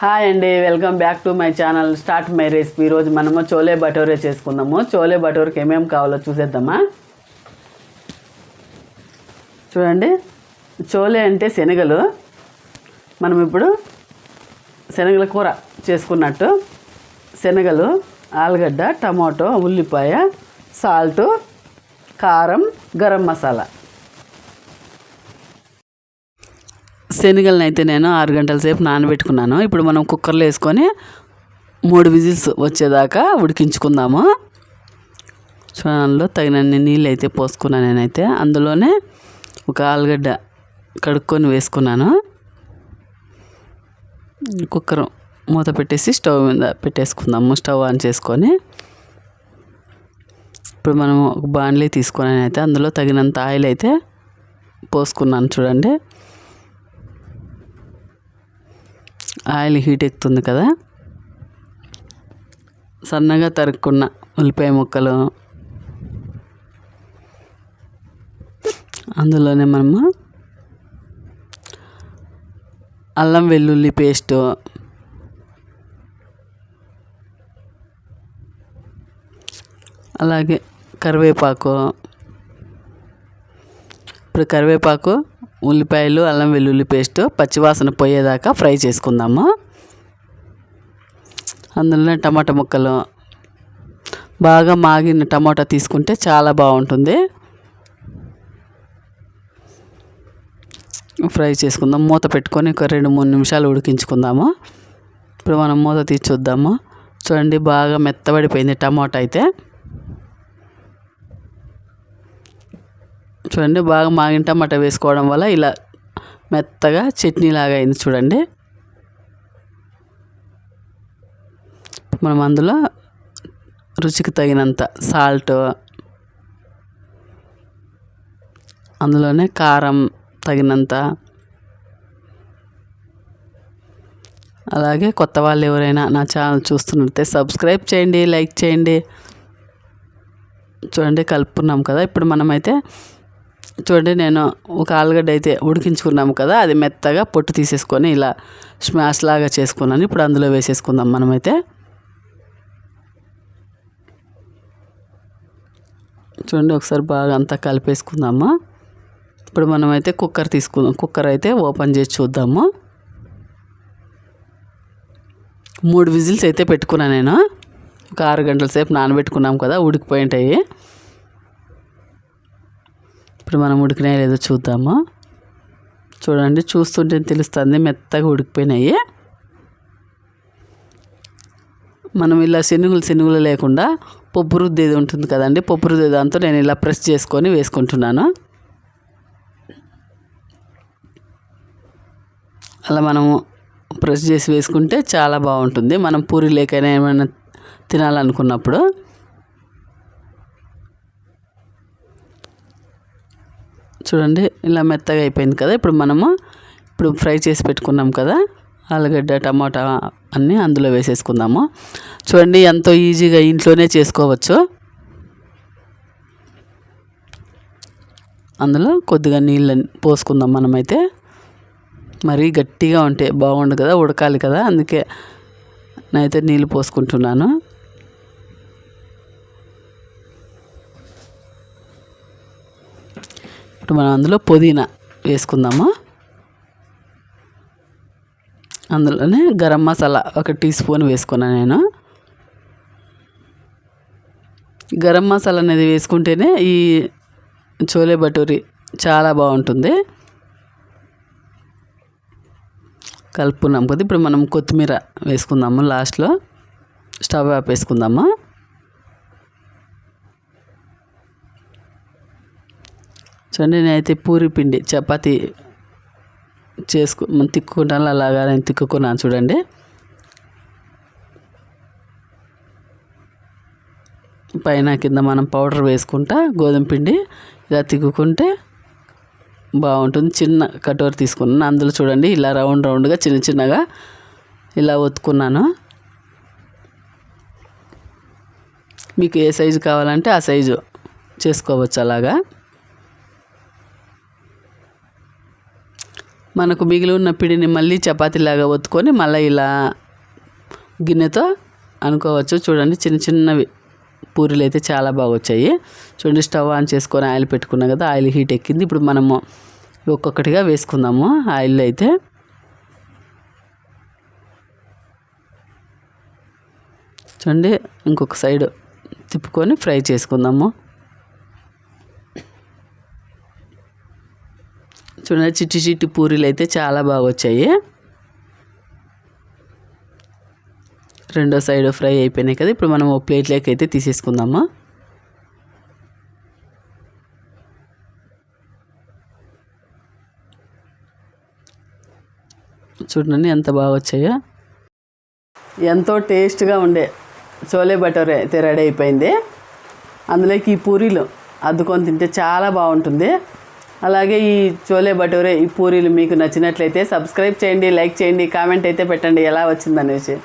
Hi అండి welcome back to my channel start my recipe ఈరోజు మనము చోలే బటోరే చేసుకుందాము. చోలే బటోరేకి ఏమేమి కావాలో చూసేద్దామా? చూడండి చోలే అంటే శనగలు. మనం ఇప్పుడు శనగల కూర చేసుకున్నట్టు శనగలు ఆలుగడ్డ టమాటో ఉల్లిపాయ సాల్ట్ కారం గరం మసాలా. శనగలను అయితే నేను ఆరు గంటల సేపు నానబెట్టుకున్నాను. ఇప్పుడు మనం కుక్కర్లో వేసుకొని మూడు విజిల్స్ వచ్చేదాకా ఉడికించుకుందాము. చూడంలో తగినన్ని నీళ్ళు అయితే పోసుకున్నాను నేనైతే. అందులోనే ఒక ఆలుగడ్డ కడుక్కొని వేసుకున్నాను. కుక్కర్ మూత పెట్టేసి స్టవ్ మీద పెట్టేసుకుందాము. స్టవ్ ఆన్ చేసుకొని ఇప్పుడు మనం ఒక బాండ్లీ తీసుకొని అయితే అందులో తగినంత ఆయిల్ అయితే పోసుకున్నాను. చూడండి. ఆయిల్ హీట్ ఎక్కుతుంది కదా. సన్నగా తరుక్కున్న ఉల్లిపాయ ముక్కలు. అందులోనే మనము అల్లం వెల్లుల్లి పేస్టు. అలాగే కరివేపాకు. ఇప్పుడు కరివేపాకు ఉల్లిపాయలు అల్లం వెల్లుల్లి పేస్ట్ పచ్చివాసన పోయేదాకా ఫ్రై చేసుకుందాము? అందులోనే టమాటా ముక్కలు. బాగా మాగిన టమాటా తీసుకుంటే చాలా బాగుంటుంది. ఫ్రై చేసుకుందాం. మూత పెట్టుకొని ఒక రెండు మూడు నిమిషాలు ఉడికించుకుందాము? ఇప్పుడు మనం మూత తీసి చూద్దాము? చూడండి బాగా మెత్తబడిపోయింది టమాటా అయితే. చూడండి బాగా మాగిన టమాటా వేసుకోవడం వల్ల ఇలా మెత్తగా చట్నీ లాగా అయింది చూడండి. మనం అందులో రుచికి తగినంత సాల్ట్ అందులోనే కారం తగినంత అలాగే కొత్త వాళ్ళు ఎవరైనా నా ఛానల్ చూస్తున్నట్టే సబ్స్క్రైబ్ చేయండి లైక్ చేయండి. చూడండి కలుపుకున్నాం కదా ఇప్పుడు మనమైతే చూడండి నేను ఒక ఆలుగడ్డ అయితే ఉడికించుకున్నాము కదా అది మెత్తగా పొట్టు తీసేసుకొని ఇలా స్మాష్ లాగా చేసుకున్నాను. ఇప్పుడు అందులో వేసేసుకుందాం మనమైతే. చూడండి ఒకసారి బాగా అంతా కలిపేసుకుందాము. ఇప్పుడు మనమైతే కుక్కర్ తీసుకుందాం కుక్కర్ అయితే ఓపెన్ చేసి చూద్దాము. మూడు విజిల్స్ అయితే పెట్టుకున్నాను నేను. ఒక ఆరు గంటల సేపు నానబెట్టుకున్నాం కదా ఉడికిపోయింటాయి ఇప్పుడు మనం ఉడికినాయో లేదో చూద్దాము? చూడండి చూస్తుంటే తెలుస్తుంది మెత్తగా ఉడికిపోయినాయి. మనం ఇలా శనుగులు శనుగులు లేకుండా పప్పు రుద్దేది ఉంటుంది కదండి. పప్పు రుద్దే దాంతో నేను ఇలా ప్రెస్ చేసుకొని వేసుకుంటున్నాను. అలా మనము ప్రెస్ చేసి వేసుకుంటే చాలా బాగుంటుంది. మనం పూరి లేకైనా ఏమైనా తినాలనుకున్నప్పుడు చూడండి ఇలా మెత్తగా అయిపోయింది కదా. ఇప్పుడు మనము ఇప్పుడు ఫ్రై చేసి పెట్టుకున్నాం కదా. ఆలుగడ్డ టమాటా అన్నీ అందులో వేసేసుకుందాము. చూడండి ఎంతో ఈజీగా ఇంట్లోనే చేసుకోవచ్చు. అందులో కొద్దిగా నీళ్ళు పోసుకుందాం మనమైతే. మరీ గట్టిగా ఉంటే బాగుండు కదా ఉడకాలి కదా. అందుకే నేనైతే నీళ్ళు పోసుకుంటున్నాను. ఇప్పుడు మనం అందులో పుదీనా వేసుకుందాము? అందులోనే గరం మసాలా ఒక టీ స్పూన్ వేసుకున్నాను నేను. గరం మసాలా అనేది వేసుకుంటేనే ఈ చోలే భటూరి చాలా బాగుంటుంది. కలుపుకున్నాం కదా ఇప్పుడు మనం కొత్తిమీర వేసుకుందాము లాస్ట్లో. స్టవ్ ఆపేసుకుందాము చూడండి నేనైతే పూరి పిండి చపాతి చేసుకు తిక్కుంటాను అలాగా నేను తిక్కుకున్నాను చూడండి. పైన కింద మనం పౌడర్ వేసుకుంటా గోధుమ పిండి ఇలా తిక్కుకుంటే బాగుంటుంది. చిన్న కటోరి తీసుకున్నాను. అందులో చూడండి ఇలా రౌండ్ రౌండ్గా చిన్న చిన్నగా ఇలా ఒత్తుకున్నాను. మీకు ఏ సైజు కావాలంటే ఆ సైజు చేసుకోవచ్చు అలాగా. మనకు మిగిలి ఉన్న పిడిని మళ్ళీ చపాతీలాగా ఒత్తుకొని మళ్ళీ ఇలా గిన్నెతో అనుకోవచ్చు. చూడండి చిన్న చిన్నవి పూరీలు అయితే చాలా బాగా వచ్చాయి. చూడండి స్టవ్ ఆన్ చేసుకొని ఆయిల్ పెట్టుకున్నాం కదా ఆయిల్ హీట్ ఎక్కింది. ఇప్పుడు మనము ఒక్కొక్కటిగా వేసుకుందాము. ఆయిల్ అయితే చూడండి ఇంకొక సైడ్ తిప్పుకొని ఫ్రై చేసుకుందాము. చూడండి చిట్టి చిట్టి పూరీలు అయితే చాలా బాగా వచ్చాయి. రెండో సైడ్ ఫ్రై అయిపోయినాయి కదా ఇప్పుడు మనం ప్లేట్లోకి అయితే తీసేసుకుందాము? చూడండి ఎంత బాగా వచ్చాయో. ఎంతో టేస్ట్గా ఉండే చోలే బటోరే అయితే రెడీ అయిపోయింది. అందులోకి ఈ పూరీలు అద్దుకొని తింటే చాలా బాగుంటుంది. అలాగే ఈ చోలే భటూరే ఈ పూరీలు మీకు నచ్చినట్లయితే సబ్స్క్రైబ్ చేయండి లైక్ చేయండి కామెంట్ అయితే పెట్టండి ఎలా వచ్చిందనేసి.